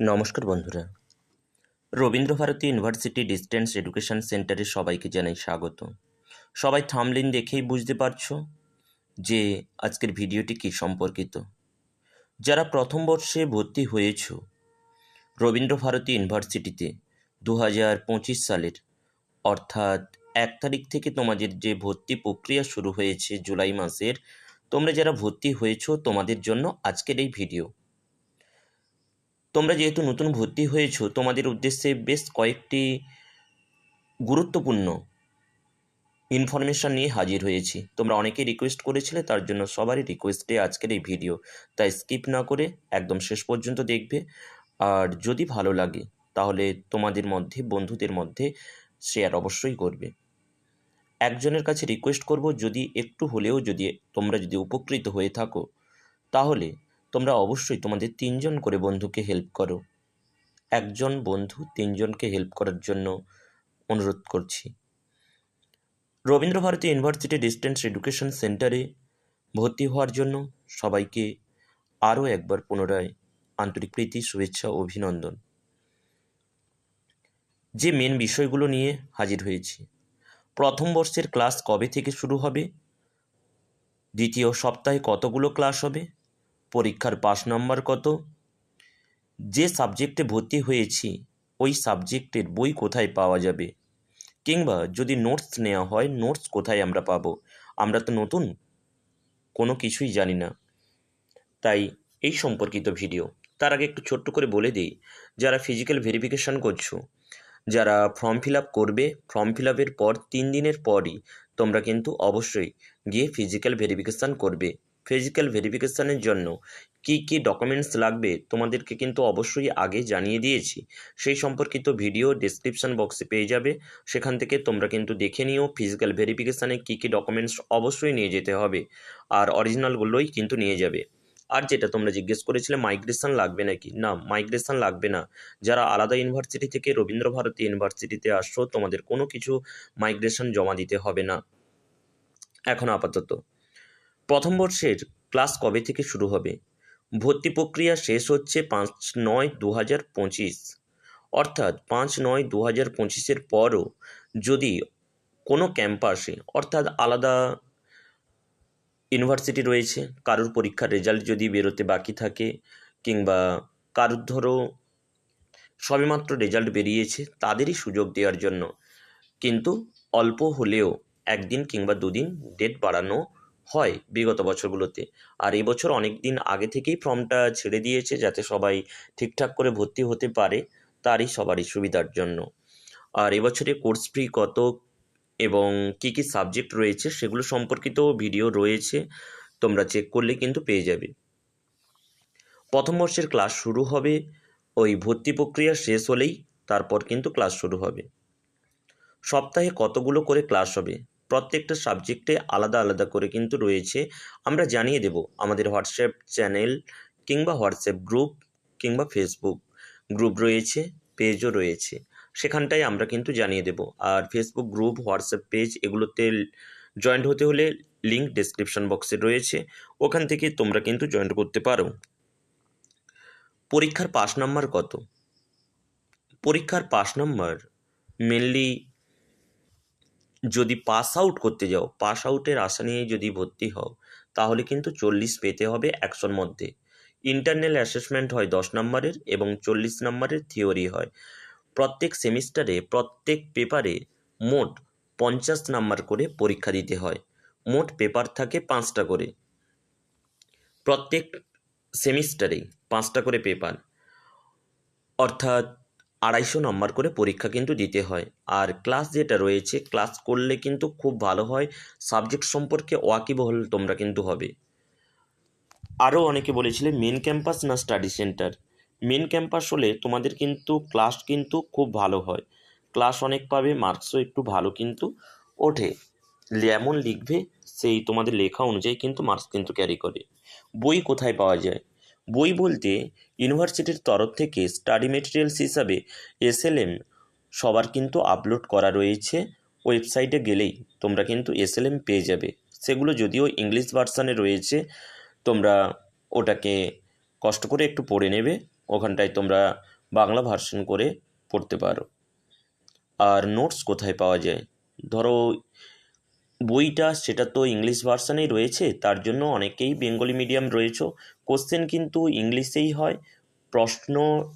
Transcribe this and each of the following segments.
নমস্কার বন্ধুরা। Rabindra Bharati university distance education সেন্টারে সবাইকে জানাই স্বাগত। সবাই থামলিন দেখেই বুঝতে পারছ যে আজকের ভিডিওটি কী সম্পর্কিত। যারা প্রথম বর্ষে ভর্তি হয়েছ, রবীন্দ্রভারতী ইউনিভার্সিটিতে দু হাজার পঁচিশ সালের, অর্থাৎ এক তারিখ থেকে তোমাদের যে ভর্তি প্রক্রিয়া শুরু হয়েছে জুলাই মাসের, তোমরা যারা ভর্তি হয়েছো তোমাদের জন্য আজকের এই ভিডিও। তোমরা যেহেতু নতুন ভর্তি হয়েছো, তোমাদের উদ্দেশ্যে বেশ কয়েকটি গুরুত্বপূর্ণ ইনফরমেশান নিয়ে হাজির হয়েছি। তোমরা অনেকেই রিকোয়েস্ট করেছিলে, তার জন্য সবারই রিকোয়েস্টে আজকের এই ভিডিও তাই স্কিপ না করে একদম শেষ পর্যন্ত দেখবে। আর যদি ভালো লাগে, তাহলে তোমাদের মধ্যে, বন্ধুদের মধ্যে শেয়ার অবশ্যই করবে। একজনের কাছে রিকোয়েস্ট করব, যদি একটু হলেও যদি তোমরা যদি উপকৃত হয়ে থাকো, তাহলে তোমরা অবশ্যই তোমাদের তিনজন করে বন্ধুকে হেল্প করো। একজন বন্ধু তিনজনকে হেল্প করার জন্য অনুরোধ করছি। রবীন্দ্রভারতী ইউনিভার্সিটি ডিস্টেন্স এডুকেশন সেন্টারে ভর্তি হওয়ার জন্য সবাইকে আরও একবার পুনরায় আন্তরিক প্রীতি, শুভেচ্ছা, অভিনন্দন। যে মেন বিষয়গুলো নিয়ে হাজির হয়েছি। প্রথম বর্ষের ক্লাস কবে থেকে শুরু হবে? দ্বিতীয় সপ্তাহে কতগুলো ক্লাস হবে? পরীক্ষার পাস নাম্বার কত? যে সাবজেক্টে ভর্তি হয়েছি, ওই সাবজেক্টের বই কোথায় পাওয়া যাবে? কিংবা যদি নোটস নেওয়া হয় নোটস কোথায় আমরা পাবো? আমরা তো নতুন? কোনো কিছুই জানি না। তাই এই সম্পর্কিত ভিডিও তার আগে একটু ছোট্ট করে বলে দিই, যারা ফিজিক্যাল ভেরিফিকেশান করছ, যারা ফর্ম ফিল আপ করবে ফর্ম ফিল আপের পর তিন দিনের পরই তোমরা কিন্তু অবশ্যই গিয়ে ফিজিক্যাল ভেরিফিকেশান করবে। ফিজিক্যাল ভেরিফিকেশানের জন্য কি কি ডকুমেন্টস লাগবে তোমাদেরকে কিন্তু অবশ্যই আগে জানিয়ে দিয়েছি। সেই সম্পর্কিত ভিডিও ডিসক্রিপশান বক্সে পেয়ে যাবে। সেখান থেকে তোমরা কিন্তু দেখে নিও ফিজিক্যাল ভেরিফিকেশানে কী কী ডকুমেন্টস অবশ্যই নিয়ে যেতে হবে। আর অরিজিনালগুলোই কিন্তু নিয়ে যাবে। আর যেটা তোমরা জিজ্ঞেস করেছিলে মাইগ্রেশন লাগবে নাকি? না মাইগ্রেশন লাগবে না। যারা আলাদা ইউনিভার্সিটি থেকে রবীন্দ্রভারতী ইউনিভার্সিটিতে আসছো, তোমাদের কোনো কিছু মাইগ্রেশন জমা দিতে হবে না। এখন আপাতত প্রথম বর্ষের ক্লাস কবে থেকে শুরু হবে? ভর্তি প্রক্রিয়া শেষ হচ্ছে পাঁচ নয় দু হাজার পঁচিশ। অর্থাৎ পাঁচ নয় দু হাজার পঁচিশের পরও যদি কোনো ক্যাম্পাসে, অর্থাৎ আলাদা ইউনিভার্সিটি রয়েছে, কারোর পরীক্ষার রেজাল্ট যদি বেরোতে বাকি থাকে কিংবা কারোর ধরো সবেমাত্র রেজাল্ট বেরিয়েছে, তাদেরই সুযোগ দেওয়ার জন্য। কিন্তু অল্প হলেও একদিন কিংবা দুদিন ডেট বাড়ানো হয় বিগত বছরগুলোতে। আর এবছর অনেক দিন আগে থেকেই ফর্মটা ছেড়ে দিয়েছে যাতে সবাই ঠিকঠাক করে ভর্তি হতে পারে তারই সবারই সুবিধার জন্য। আর এবছরে কোর্স ফি কত এবং কি কি সাবজেক্ট রয়েছে সেগুলো সম্পর্কিত ভিডিও রয়েছে, তোমরা চেক করলে কিন্তু পেয়ে যাবে। প্রথম বর্ষের ক্লাস শুরু হবে, ওই ভর্তি প্রক্রিয়া শেষ হলেই তারপর কিন্তু ক্লাস শুরু হবে। সপ্তাহে কতগুলো করে ক্লাস হবে? প্রত্যেকটা সাবজেক্টে আলাদা আলাদা করে কিন্তু রয়েছে। আমরা জানিয়ে দেব আমাদের হোয়াটসঅ্যাপ চ্যানেল কিংবা হোয়াটসঅ্যাপ গ্রুপ কিংবা ফেসবুক গ্রুপ রয়েছে পেজও রয়েছে। সেখানটায় আমরা কিন্তু জানিয়ে দেব। আর ফেসবুক গ্রুপ হোয়াটসঅ্যাপ পেজ এগুলোতে জয়েন্ট হতে হলে লিঙ্ক ডেসক্রিপশন বক্সে রয়েছে। ওখান থেকে তোমরা কিন্তু জয়েন্ট করতে পারো। পরীক্ষার পাস নাম্বার কত? পরীক্ষার পাস নাম্বার মেনলি যদি পাস আউট করতে যাও পাস আউটের আশা নিয়ে যদি ভর্তি হও, তাহলে কিন্তু চল্লিশ পেতে হবে একশোর মধ্যে। ইন্টারনাল অ্যাসেসমেন্ট হয় দশ নম্বরের এবং চল্লিশ নম্বরের থিওরি হয়। প্রত্যেক সেমিস্টারে প্রত্যেক পেপারে মোট পঞ্চাশ নাম্বার করে পরীক্ষা দিতে হয়। মোট পেপার থাকে পাঁচটা করে। প্রত্যেক সেমিস্টারেই পাঁচটা করে পেপার অর্থাৎ আড়াইশো নম্বর করে পরীক্ষা কিন্তু দিতে হয়। আর ক্লাস যেটা রয়েছে, ক্লাস করলে কিন্তু খুব ভালো হয়। সাবজেক্ট সম্পর্কে ওয়াকিবহল তোমরা কিন্তু হবে। আরও অনেকে বলেছিলে, মেন ক্যাম্পাস না স্টাডি সেন্টার? মেন ক্যাম্পাস হলে তোমাদের কিন্তু ক্লাস কিন্তু খুব ভালো হয়। ক্লাস অনেক পাবে, মার্কসও একটু ভালো কিন্তু ওঠে। যেমন লিখবে, সেই তোমাদের লেখা অনুযায়ী কিন্তু মার্কস কিন্তু ক্যারি করে। বই কোথায় পাওয়া যায়? বই বলতে ইউনিভার্সিটির তরফ থেকে স্টাডি মেটেরিয়ালস হিসাবে এসএলএম সবার কিন্তু আপলোড করা রয়েছে। ওয়েবসাইটে গেলেই তোমরা কিন্তু এসএলএম পেয়ে যাবে। সেগুলো যদিও ইংলিশ ভার্সানে রয়েছে, তোমরা ওটাকে কষ্ট করে একটু পড়ে নেবে, ওখানটায় তোমরা বাংলা ভার্সন করে পড়তে পারো। আর নোটস কোথায় পাওয়া যায়? ধরো, বইটা সেটা তো ইংলিশ ভার্সানেই রয়েছে, তার জন্য অনেকেই বেঙ্গলি মিডিয়াম রয়েছে কোশ্চেন কিন্তু ইংলিশেই হয়, প্রশ্ন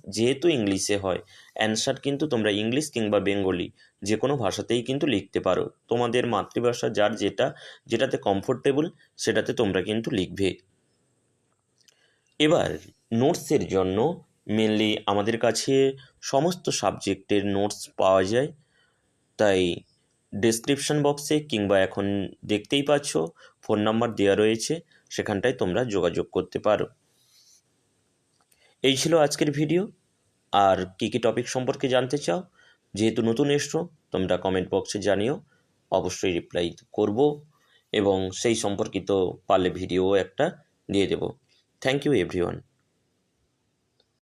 যেহেতু ইংলিশে হয় অ্যান্সার কিন্তু তোমরা ইংলিশ কিংবা বেঙ্গলি যে কোনো ভাষাতেই কিন্তু লিখতে পারো। তোমাদের মাতৃভাষা যার যেটা, যেটাতে কমফোর্টেবল সেটাতে তোমরা কিন্তু লিখবে। এবার নোটসের জন্য মেনলি আমাদের কাছে সমস্ত সাবজেক্টের নোটস পাওয়া যায়। তাই ডেসক্রিপশন বক্সে কিংবা এখন দেখতেই পাচ্ছ ফোন নাম্বার দেওয়া রয়েছে। সেখানটায় তোমরা যোগাযোগ করতে পারো। এই ছিল আজকের ভিডিও। আর কী কী টপিক সম্পর্কে জানতে চাও, যেহেতু নতুন এসছো, তোমরা কমেন্ট বক্সে জানিও। অবশ্যই রিপ্লাই করব এবং সেই সম্পর্কিত পারলে ভিডিও একটা দিয়ে দেব। Thank you everyone